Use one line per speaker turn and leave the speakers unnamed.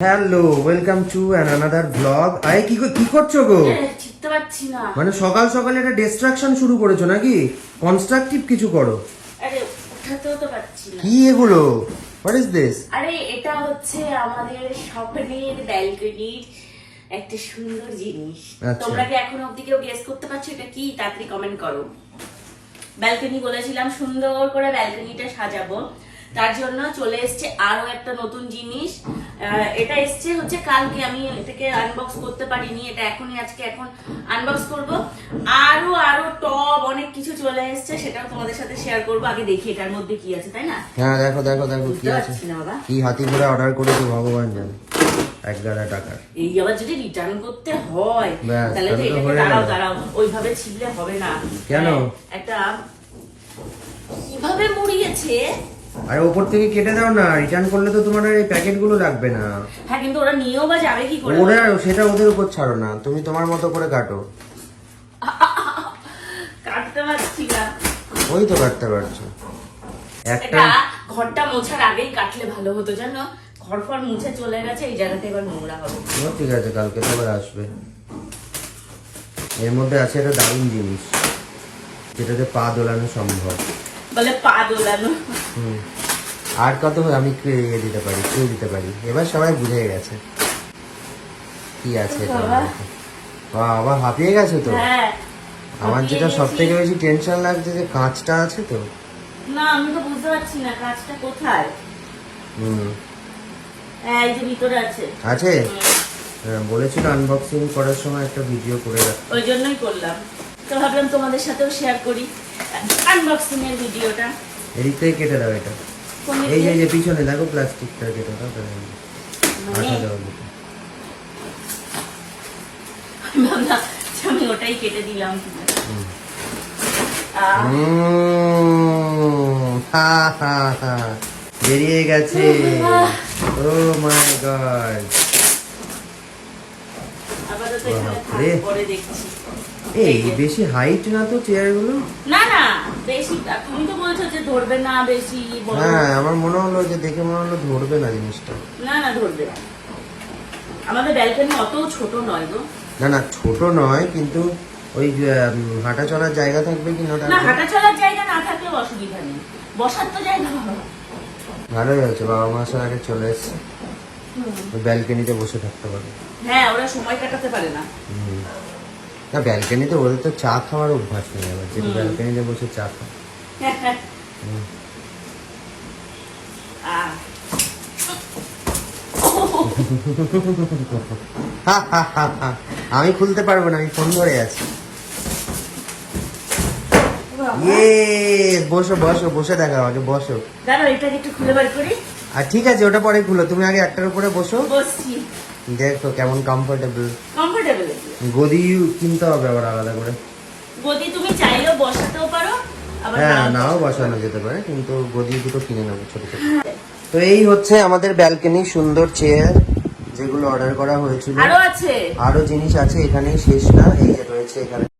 Hello welcome to an another blog আরে কি কি করছ গো?
চিনতে পারছি না।
মানে সকাল সকাল একটা ডিস্ট্রাকশন শুরু করেছ নাকি? কনস্ট্রাকটিভ কিছু করো।
আরে উঠাতেও তো পারছি না।
কি এগুলো? হোয়াট ইজ দিস
আরে এটা হচ্ছে আমাদের স্বপ্নের ব্যালকনির একটা সুন্দর জিনিস।
আচ্ছা।
তোমরা কি এখনও অব্দি কেউ গেস করতে পারছ এটা কি? তাড়াতাড়ি কমেন্ট করো। ব্যালকনি বলেছিলাম সুন্দর করে ব্যালকনিটা সাজাবো। তার জন্য চলে এসছে আরও একটা নতুন জিনিস। এটা এসছে হচ্ছে কালকে। আমি এটাকে আনবক্স করতে পারিনি। এটা এখনই আজকে এখন আনবক্স করব। আরও আরও টব অনেক কিছু চলে এসছে সেটাও তোমাদের সাথে শেয়ার করব। আগে দেখি এটার মধ্যে কি আছে তাই না?
হ্যাঁ দেখো দেখো দেখো কি আছে। কি হাতি করে অর্ডার করেছ ভগবান জানে। এক গাদা টাকার।
এই আবার যদি রিটার্ন করতে হয় তাহলে তো এটাকে দাঁড়াও দাঁড়াও ওইভাবে ছিললে হবে না।
কেন?
একটা কীভাবে মুড়িয়েছে?
আরে ওপর থেকে কেটে দাও না রিটার্ন করলে তো তোমার আর এই প্যাকেটগুলো লাগবে না।
হ্যাঁ কিন্তু ওরা নিয়েও বা যাবে কি করে?
ওরা সেটা ওদের উপর ছাড়ো না তুমি তোমার মতো করে কাটো।
কাটতে পারছি না।
ওই তো কাটতে পারছ। একটা
ঘরটা মোছার আগেই কাটলে ভালো হতো জানো? ঘর ফর মুছে চলে গেছে এই জায়গাতে এবার নোংরা হবে।
ঠিক আছে কালকে তো আবার আসবে। এর মধ্যে আছে একটা দারুণ জিনিস যেটাতে পা দোলানো সম্ভব।
বলে পা দোলানো।
হুম। আর কত আমি এগিয়ে দিতে পারি কেউ দিতে পারি? এবার সবাই বুঝে গেছে। কি আছে
বাবা।
হাঁপিয়ে গেছে তো?
হ্যাঁ।
আমার যেটা সব থেকে বেশি টেনশন লাগছে যে কাঁচটা আছে তো?
না আমি তো বুঝতে পারছি না কাজটা কোথায়।
হুম।
হ্যাঁ এই যে ভিতরে আছে।
আছে? হ্যাঁ, বলেছিল আনবক্সিং করার সময় একটা ভিডিও করে রাখ।
ওই জন্যই করলাম। তো ভাবলাম তোমাদের সাথেও শেয়ার করি আনবক্সিং এর ভিডিওটা
এদিক থেকে কেটে দাও এটা। এই যে পিছনে দেখো প্লাস্টিকটা কেটে দাও।
মানে
দেওয়া যেটা।
আমি ওটাই কেটে দিলাম।
বেরিয়ে গেছে। Oh my God.
আপাতত পরে দেখছি।
এই বেশি হাইট না তো চেয়ারগুলো
না না বেশি তুমি তো বলছো যে ধরবে না বেশি
হ্যাঁ আমার মনে হলো যে দেখে মনে হলো ধরবে না জিনিসটা।
না না ধরবে না। আমাদের ব্যালকনি অত ছোট নয় গো।
না না ছোট নয় কিন্তু ওই হাঁটা চলার জায়গা থাকবে কি না
হাঁটা চলার জায়গা না থাকলেও অসুবিধা নেই। বসার তো জায়গা
ভালোই হয়েছে বাবা মা আসার আগে চলে এসছে। ব্যালকনিতে বসে থাকতে পারবে।
হ্যাঁ ওরা সময় কাটাতে পারে না।
না ব্যালকনিতে ওদের তো চা খাওয়ার অভ্যাস নেই আবার। যেটা। ব্যালকনিতে বসে চা হা। আমি খুলতে পারব না আমি ফোন ধরে আছি। ইয়ে বসো বসো বসে দেখাও আগে বসো।
একটু খুলে বার করি।
আর ঠিক আছে ওটা পরে খুলো। তুমি আগে একটার উপরে বসো। দেখো কেমন কমফোর্টেবল গদি কিনতে হবে আবার আলাদা করে।
গদি তুমি চাইলেও বসাতেও পারো
হ্যাঁ
নাও
বসানো যেতে পারে কিন্তু গদি দুটো কিনে নেব ছোট ছোট। তো এই হচ্ছে আমাদের ব্যালকনি সুন্দর চেয়ার যেগুলো অর্ডার করা হয়েছিল।
আরও আছে।
আরও জিনিস আছে এখানেই শেষ না এই যে রয়েছে এখানে।